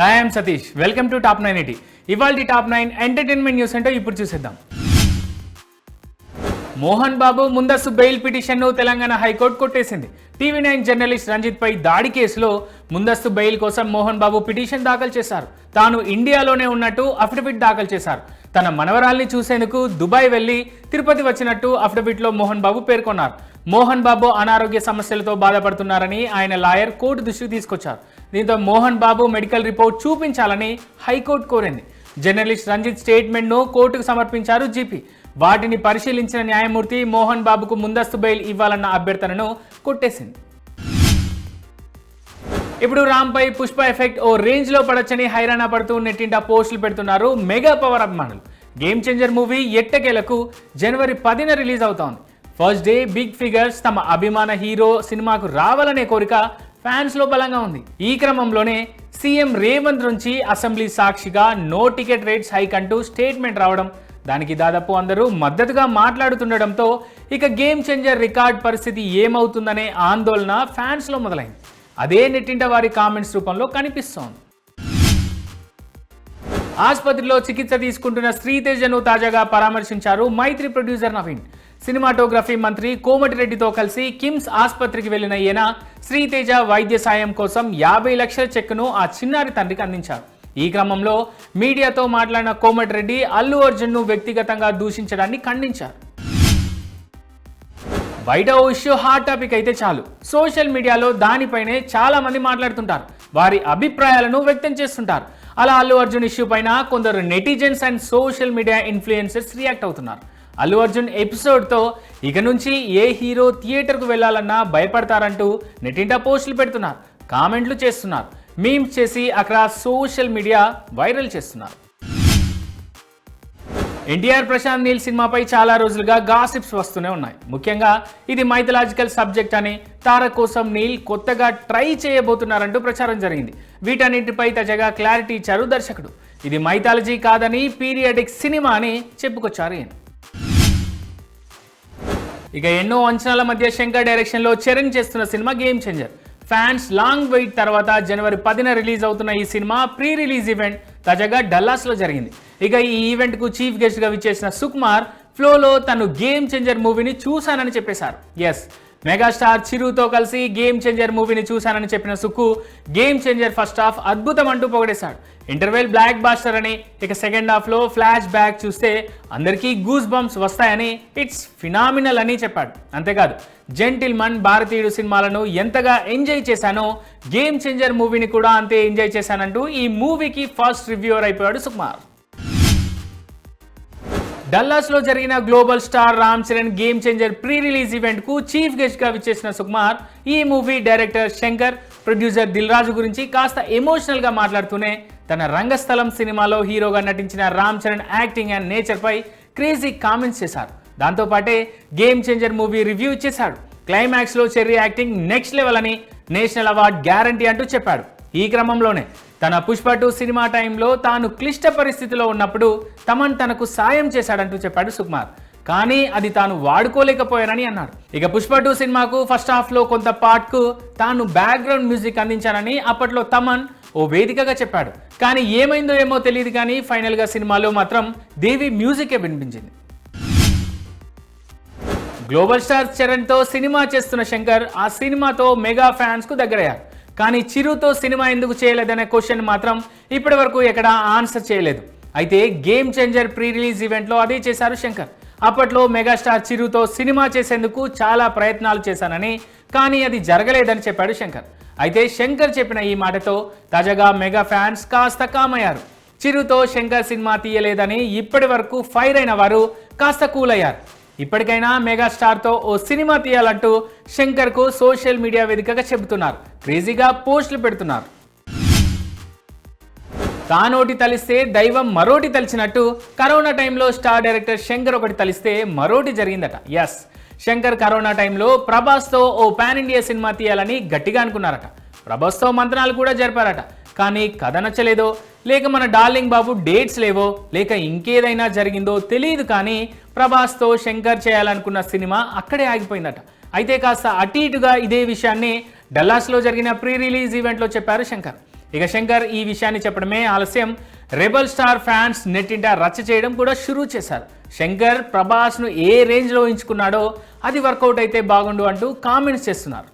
Hi I'm Satish welcome to top nine eighty ఇవాళ top nine entertainment news అంటే ఇప్పుడు చూసేద్దాం. మోహన్ బాబు ముందస్తు బెయిల్ పిటిషన్ను తెలంగాణ హైకోర్టు కొట్టేసింది. టీవీ నైన్ జర్నలిస్ట్ రంజిత్ పై దాడి కేసులో ముందస్తు బెయిల్ కోసం మోహన్ బాబు పిటిషన్ దాఖలు చేశారు. తాను ఇండియాలోనే ఉన్నట్టు అఫిడవిట్ దాఖలు చేశారు. తన మనవరాల్ని చూసేందుకు దుబాయ్ వెళ్ళి తిరుపతి వచ్చినట్టు అఫిడవిట్లో మోహన్ బాబు పేర్కొన్నారు. మోహన్ బాబు అనారోగ్య సమస్యలతో బాధపడుతున్నారని ఆయన లాయర్ కోర్టు దృష్టికి తీసుకొచ్చారు. దీంతో మోహన్ బాబు మెడికల్ రిపోర్ట్ చూపించాలని హైకోర్టు కోరింది. జర్నలిస్ట్ రంజిత్ స్టేట్మెంట్ను కోర్టుకు సమర్పించారు జీపీ. వాటిని పరిశీలించిన న్యాయమూర్తి మోహన్ బాబుకు ముందస్తు బెయిల్ ఇవ్వాలన్న అభ్యర్థనను కొట్టేసింది. ఇప్పుడు రాంపై పుష్ప ఎఫెక్ట్ ఓ రేంజ్లో పడొచ్చని హైరాణ పడుతూ నెట్టింటా పోస్టులు పెడుతున్నారు మెగా పవర్ అభిమానులు. గేమ్ చేంజర్ మూవీ ఎట్టకేలకు జనవరి పదిన రిలీజ్ అవుతోంది. ఫస్ట్ డే బిగ్ ఫిగర్స్ తమ అభిమాన హీరో సినిమాకు రావాలనే కోరిక ఫ్యాన్స్లో బలంగా ఉంది. ఈ క్రమంలోనే సీఎం రేవంత్ నుంచి అసెంబ్లీ సాక్షిగా నో టికెట్ రేట్స్ హైక్ అంటూ స్టేట్మెంట్ రావడం దానికి దాదాపు అందరూ మద్దతుగా మాట్లాడుతుండడంతో ఇక గేమ్ చేంజర్ రికార్డ్ పరిస్థితి ఏమవుతుందనే ఆందోళన ఫ్యాన్స్లో మొదలైంది. అదే నెట్టింట వారి కామెంట్స్ రూపంలో కనిపిస్తోంది. ఆసుపత్రిలో చికిత్స తీసుకుంటున్న శ్రీతేజను తాజాగా పరామర్శించారు మైత్రి ప్రొడ్యూసర్ నవీన్. సినిమాటోగ్రఫీ మంత్రి కోమటిరెడ్డితో కలిసి కిమ్స్ ఆసుపత్రికి వెళ్ళిన ఈయన శ్రీతేజ వైద్య సాయం కోసం యాభై లక్షల చెక్కును ఆ చిన్నారి తండ్రికి అందించారు. ఈ క్రమంలో మీడియాతో మాట్లాడిన కోమటిరెడ్డి అల్లు అర్జున్ను వ్యక్తిగతంగా దూషించడాన్ని ఖండించారు. బయట ఓ ఇష్యూ హాట్ టాపిక్ అయితే చాలు. సోషల్ మీడియాలో దానిపైనే చాలా మంది మాట్లాడుతుంటారు. వారి అభిప్రాయాలను వ్యక్తం చేస్తుంటారు. అలా అల్లు అర్జున్ ఇష్యూ పైన కొందరు netizens and social media influencers react అవుతున్నారు. అల్లు అర్జున్ ఎపిసోడ్తో ఇక నుంచి ఏ హీరో థియేటర్కు వెళ్ళాలన్నా భయపడతారంటూ నెటింటా పోస్టులు పెడుతున్నారు కామెంట్లు చేస్తున్నారు మీమ్స్ చేసి అక్కడ సోషల్ మీడియా వైరల్ చేస్తున్నారు. ఎన్టీఆర్ ప్రశాంత్ నీల్ సినిమాపై చాలా రోజులుగా గాసిప్స్ వస్తూనే ఉన్నాయి. ముఖ్యంగా ఇది మైథలాజికల్ సబ్జెక్ట్ అని తారక్ కోసం నీల్ కొత్తగా ట్రై చేయబోతున్నారంటూ ప్రచారం జరిగింది. వీటన్నింటిపై తాజాగా క్లారిటీ ఇచ్చారు దర్శకుడు. ఇది మైథాలజీ కాదని పీరియాడిక్ సినిమా అని చెప్పుకొచ్చారు ఈయన. ఇక ఎన్నో అంచనాల మధ్య శంకర్ డైరెక్షన్లో చరణ్ చేస్తున్న cinema game changer fans long wait తర్వాత జనవరి పదిన రిలీజ్ అవుతున్న ఈ సినిమా ప్రీ రిలీజ్ ఈవెంట్ తాజాగా డల్లాస్లో జరిగింది. ఇక ఈ ఈవెంట్కు చీఫ్ గెస్ట్గా విచ్చేసిన సుకుమార్ ఫ్లోలో తను గేమ్ చేంజర్ మూవీని చూశానని చెప్పేశారు. ఎస్ మెగాస్టార్ చిరుతో కలిసి గేమ్ చేంజర్ మూవీని చూశానని చెప్పిన Sukku game changer first half అద్భుతం అంటూ పొగడేశాడు. ఇంటర్వెల్ బ్లాక్ బాస్టర్ అని ఇక సెకండ్ హాఫ్లో ఫ్లాష్ బ్యాక్ చూస్తే అందరికీ గూస్ బంప్స్ వస్తాయని ఇట్స్ ఫినామినల్ అని చెప్పాడు. అంతేకాదు జెంటిల్ మన్ భారతీయుడు సినిమాలను ఎంతగా ఎంజాయ్ చేశానో గేమ్ చేంజర్ మూవీని కూడా అంతే ఎంజాయ్ చేశానంటూ ఈ మూవీకి ఫస్ట్ రివ్యూవర్ అయిపోయాడు సుకుమార్. డల్లాస్లో జరిగిన global star Ram Charan game changer pre release ఈవెంట్కు chief గెస్ట్గా విచ్చేసిన సుకుమార్ ఈ movie director Shankar producer Dil Raju గురించి కాస్త ఎమోషనల్గా మాట్లాడుతూనే తన రంగస్థలం సినిమాలో హీరోగా నటించిన Ram Charan acting and nature pi crazy comments చేశారు. దాంతోపాటే గేమ్ చేంజర్ మూవీ రివ్యూ ఇచ్చేశాడు. క్లైమాక్స్లో చెర్రీ యాక్టింగ్ నెక్స్ట్ లెవెల్ అని నేషనల్ అవార్డ్ గ్యారంటీ అంటూ చెప్పాడు. ఈ క్రమంలోనే తన పుష్ప టూ సినిమా టైంలో తాను క్లిష్ట పరిస్థితిలో ఉన్నప్పుడు తమన్ తనకు సాయం చేశాడంటూ చెప్పాడు సుకుమార్. కానీ అది తాను వాడుకోలేకపోయానని అన్నాడు. ఇక పుష్ప టూ సినిమాకు ఫస్ట్ హాఫ్లో కొంత పార్ట్కు తాను బ్యాక్గ్రౌండ్ మ్యూజిక్ అందించానని అప్పట్లో తమన్ ఓ వేదికగా చెప్పాడు. కానీ ఏమైందో ఏమో తెలియదు కానీ ఫైనల్గా సినిమాలో మాత్రం దేవి మ్యూజికే వినిపించింది. గ్లోబల్ స్టార్ చరణ్తో సినిమా చేస్తున్న శంకర్ ఆ సినిమాతో మెగా ఫ్యాన్స్కు దగ్గరయ్యారు. కానీ చిరుతో సినిమా ఎందుకు చేయలేదనే క్వశ్చన్ మాత్రం ఇప్పటి వరకు ఎక్కడ ఆన్సర్ చేయలేదు. అయితే గేమ్ చేంజర్ ప్రీ రిలీజ్ ఈవెంట్లో అదే చేశారు శంకర్. అప్పట్లో మెగాస్టార్ చిరుతో సినిమా చేసేందుకు చాలా ప్రయత్నాలు చేశానని కానీ అది జరగలేదని చెప్పాడు శంకర్. అయితే శంకర్ చెప్పిన ఈ మాటతో తాజాగా మెగా ఫ్యాన్స్ కాస్త కామయ్యారు. చిరుతో శంకర్ సినిమా తీయలేదని ఇప్పటి వరకు ఫైర్ అయిన వారు కాస్త కూల్ అయ్యారు ఇప్పటికైనా మెగాస్టార్తో ఓ సినిమా తీయాలంటూ శంకర్కు సోషల్ మీడియా వేదికగా చెబుతున్నారు. క్రేజీగా పోస్టులు పెడుతున్నారు. తానోటి తలిస్తే దైవం మరోటి తలిచినట్టు కరోనా టైంలో స్టార్ డైరెక్టర్ శంకర్ ఒకటి తలిస్తే మరోటి జరిగిందట. ఎస్ శంకర్ కరోనా టైంలో ప్రభాస్తో ఓ పాన్ ఇండియా సినిమా తీయాలని గట్టిగా అనుకున్నారట. ప్రభాస్తో మంత్రాలు కూడా జరిపారట. కానీ కథ నచ్చలేదో లేక మన డార్లింగ్ బాబు డేట్స్ లేవో లేక ఇంకేదైనా జరిగిందో తెలియదు కానీ ప్రభాస్తో శంకర్ చేయాలనుకున్న సినిమా అక్కడే ఆగిపోయిందట. అయితే కాస్త అటు ఇటుగా ఇదే విషయాన్ని డల్లాస్లో జరిగిన ప్రీ రిలీజ్ ఈవెంట్లో చెప్పారు శంకర్. ఇక శంకర్ ఈ విషయాన్ని చెప్పడమే ఆలస్యం. రెబల్ స్టార్ ఫ్యాన్స్ నెట్టింట రచ్చ చేయడం కూడా షురూ చేశారు. శంకర్ ప్రభాస్ను ఏ రేంజ్లో ఎంచుకున్నాడో అది వర్కౌట్ అయితే బాగుండు అంటూ కామెంట్స్ చేస్తున్నారు.